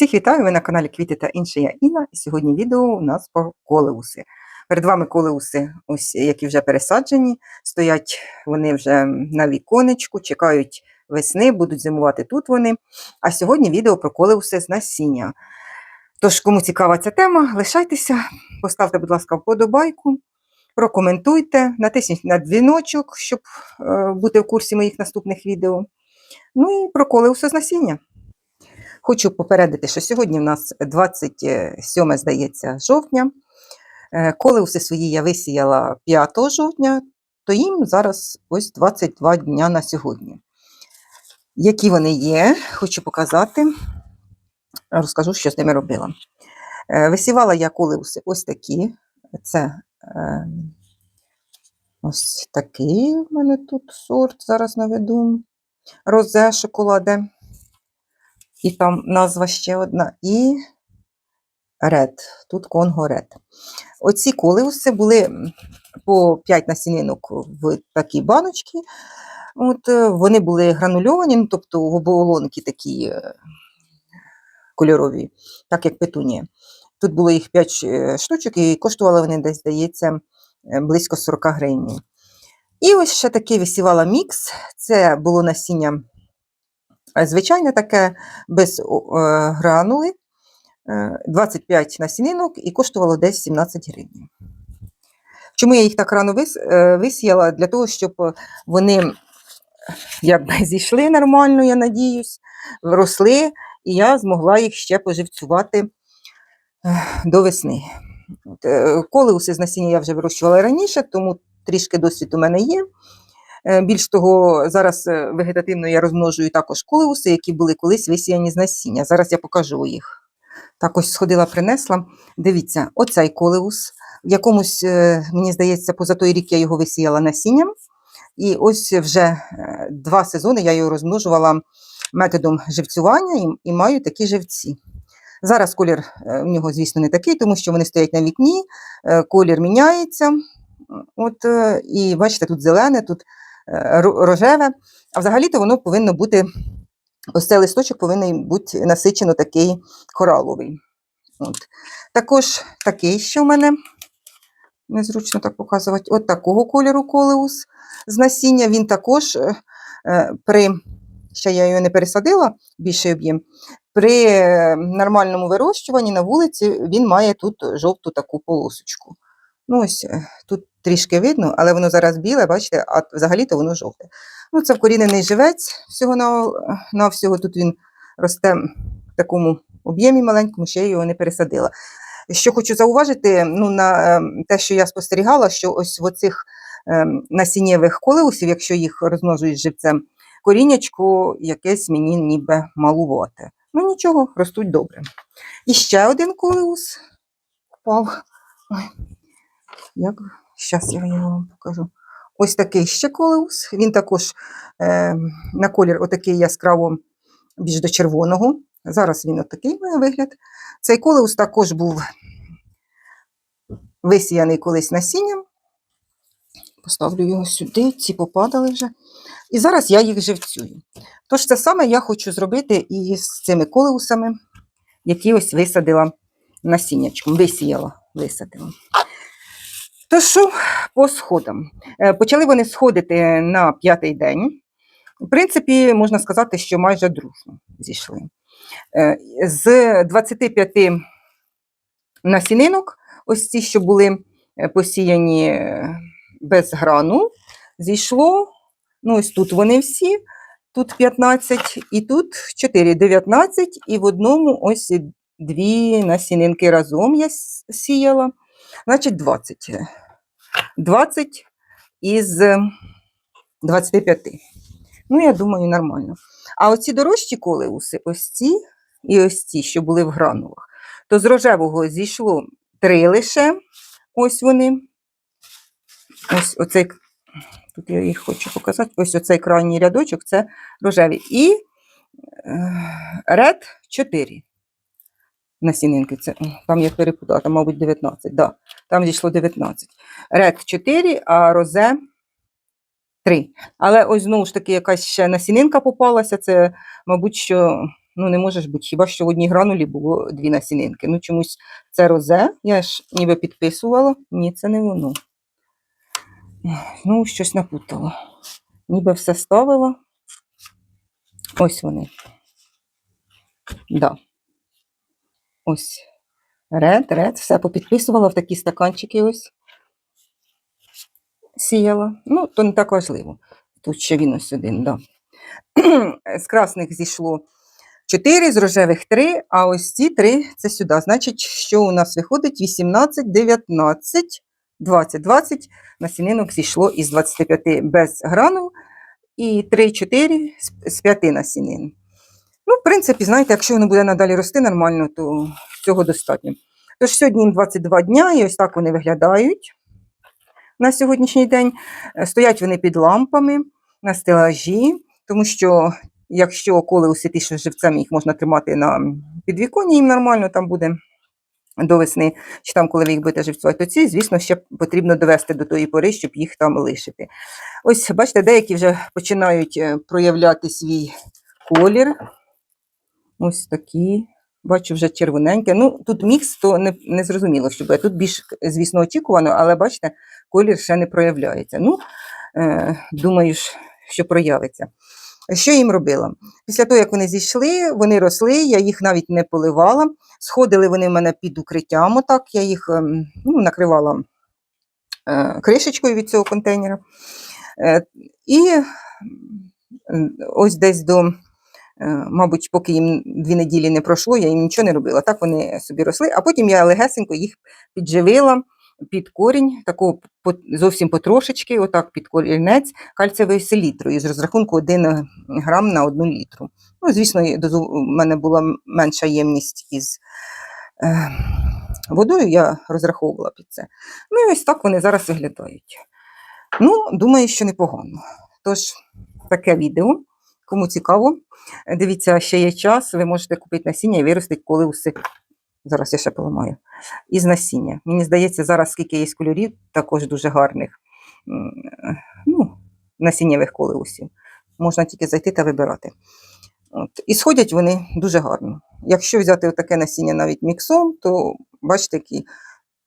Всіх вітаю! Ви на каналі Квіти та інше я Інна. І сьогодні відео у нас про колеуси. Перед вами колеуси, ось які вже пересаджені. Стоять вони вже на віконечку, чекають весни, будуть зимувати тут вони. А сьогодні відео про колеуси з насіння. Тож, кому цікава ця тема, лишайтеся, поставте, будь ласка, вподобайку, прокоментуйте, натисніть на дзвіночок, щоб е, бути в курсі моїх наступних відео. Ну і про колеуси з насіння. Хочу попередити, що сьогодні в нас 27, здається, жовтня. Е, Колеуси свої я висіяла 5 жовтня, то їм зараз ось 22 дня на сьогодні. Які вони є, хочу показати, розкажу, що з ними робила. Е, Висівала я колеуси ось такі. Це е, ось такий в мене тут сорт, зараз наведу. Розе шоколаде. І там назва ще одна. І Ред. Тут Конго Ред. Оці колеуси були по 5 насінинок в такій баночці. От, е, вони були гранульовані, ну, тобто в оболонки такі е, кольорові, так як петунія. Тут було їх 5 штучок, і коштували вони десь, здається, е, близько 40 гривень. І ось ще такий висівала мікс. Це було насіння е, звичайне таке, без е, гранули. Е, 25 насінинок і коштувало десь 17 гривень. Чому я їх так рано е, висіяла? Для того, щоб вони якби зійшли нормально, я надіюсь, росли, і я змогла їх ще поживцювати е, до весни. Е, Колеуси з насіння я вже вирощувала раніше, тому трішки досвід у мене є. Е, Більш того, зараз е, вегетативно я розмножую також колеуси, які були колись висіяні з насіння. Зараз я покажу їх. Так ось сходила, принесла. Дивіться, оцей колеус. В якомусь, е, мені здається, поза той рік я його висіяла насінням. І ось вже два сезони я його розмножувала методом живцювання і, маю такі живці. Зараз колір в нього, звісно, не такий, тому що вони стоять на вікні, колір міняється. От, і бачите, тут зелене, тут рожеве. А взагалі-то воно повинно бути, ось цей листочок повинен бути насичено такий кораловий. От. Також такий, що в мене незручно так показувати, от такого кольору колеус з насіння. Він також е, е, при, ще я його не пересадила, більший об'єм, при е, нормальному вирощуванні на вулиці він має тут жовту таку полосочку. Ну, ось е, тут трішки видно, але воно зараз біле, бачите, а взагалі-то воно жовте. Ну, це вкорінений живець всього на, всього. Тут він росте в такому об'ємі маленькому, ще його не пересадила. Що хочу зауважити, ну, на е, те, що я спостерігала, що ось в оцих е, насіннєвих колеусів, якщо їх розмножують живцем, коріннячко якесь мені ніби малувате. Ну нічого, ростуть добре. І ще один колеус впав. Як? Зараз я його вам покажу. Ось такий ще колеус. Він також е, на колір отакий яскраво більш до червоного. Зараз він отакий має вигляд. Цей колеус також був висіяний колись насінням. Поставлю його сюди, ці попадали вже. І зараз я їх живцюю. Тож це саме я хочу зробити і з цими колеусами, які ось висадила насіннячком. Висіяла, висадила. То що по сходам? Е, Почали вони сходити на п'ятий день. В принципі, можна сказати, що майже дружно зійшли. Е, З 25 насінинок, ось ці, що були е, посіяні без грану, зійшло. Ну, ось тут вони всі, тут 15, і тут 4, 19, і в одному ось дві насінинки разом я сіяла. Значить, 20. 20 із 25. Ну, я думаю, нормально. А оці дорожчі колеуси, ось ці і ось ці, що були в гранулах, то з рожевого зійшло три лише. Ось вони. Ось оцей, тут я їх хочу показати. Ось оцей крайній рядочок це рожеві. І е, ред 4 насінинки. Це, там я перепутала, там, мабуть, 19. Да, там зійшло 19. Ред 4, а розе 3. Але ось знову ж таки якась ще насінинка попалася. Це, мабуть, що Ну, не може бути, хіба що в одній гранулі було дві насінинки. Ну, чомусь це розе, я ж ніби підписувала. Ні, це не воно. Ну, щось напутала. Ніби все ставила. Ось вони. Да. Ось. Ред, ред, все попідписувала в такі стаканчики ось. Сіяла. Ну, то не так важливо. Тут ще він ось один, да. З красних зійшло 4, з рожевих 3, а ось ці 3 це сюди. Значить, що у нас виходить 18, 19, 20. 20 насінинок зійшло із 25 без гранул і 3-4 з- з 5 насінин. Ну, в принципі, знаєте, якщо воно буде надалі рости нормально, то цього достатньо. Тож сьогодні їм 22 дня, і ось так вони виглядають на сьогоднішній день. Е, Стоять вони під лампами на стелажі, тому що якщо що з живцем, їх можна тримати на підвіконні, їм нормально там буде до весни, чи там, коли ви їх будете живцювати, то ці, звісно, ще потрібно довести до тої пори, щоб їх там лишити. Ось, бачите, деякі вже починають е, проявляти свій колір. Ось такі. Бачу вже червоненьке. Ну, тут мікс, то не, не зрозуміло, що буде. Тут більш, звісно, очікувано, але бачите, колір ще не проявляється. Ну, е, думаю, що проявиться. Що їм робила? Після того, як вони зійшли, вони росли, я їх навіть не поливала. Сходили вони в мене під укриттям, отак, я їх ем, ну, накривала е, кришечкою від цього контейнера. Е, і ось десь до, мабуть, поки їм дві неділі не пройшло, я їм нічого не робила. Так вони собі росли, а потім я легесенько їх підживила під корінь, таку зовсім потрошечки, отак під корінець кальцієвою селітрою з розрахунку 1 грам на 1 літру. Ну, звісно, у мене була менша ємність із е, водою, я розраховувала під це. Ну і ось так вони зараз виглядають. Ну, думаю, що непогано. Тож, таке відео. Кому цікаво, е, дивіться, ще є час, ви можете купити насіння і виростити колеуси. Зараз я ще поламаю. Із насіння. Мені здається, зараз скільки є кольорів, також дуже гарних е, ну, насіннєвих колеусів. Можна тільки зайти та вибирати. От. І сходять вони дуже гарно. Якщо взяти таке насіння навіть міксом, то бачите, які,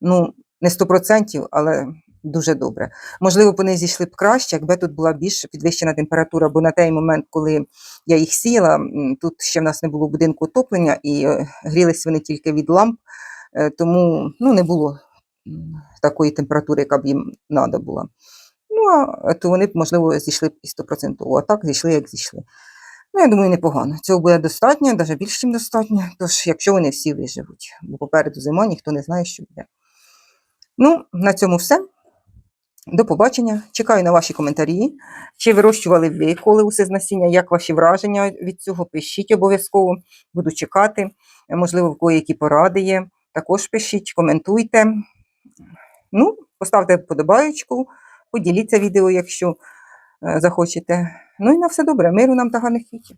ну, не 100%, але дуже добре. Можливо, вони зійшли б краще, якби тут була більш підвищена температура, бо на той момент, коли я їх сіяла, тут ще в нас не було будинку отоплення, і е, грілись вони тільки від ламп, е, тому ну, не було такої температури, яка б їм треба була. Ну, а то вони б, можливо, зійшли б і 100%, а так зійшли, як зійшли. Ну, я думаю, непогано. Цього буде достатньо, навіть більше, ніж достатньо. Тож, якщо вони всі виживуть, бо попереду зима, ніхто не знає, що буде. Ну, на цьому все. До побачення. Чекаю на ваші коментарі. Чи вирощували ви колеуси з насіння? Як ваші враження від цього? Пишіть обов'язково. Буду чекати. Можливо, в кого які поради є. Також пишіть, коментуйте. Ну, поставте вподобаєчку, поділіться відео, якщо е, захочете. Ну і на все добре. Миру нам та гарних квітів.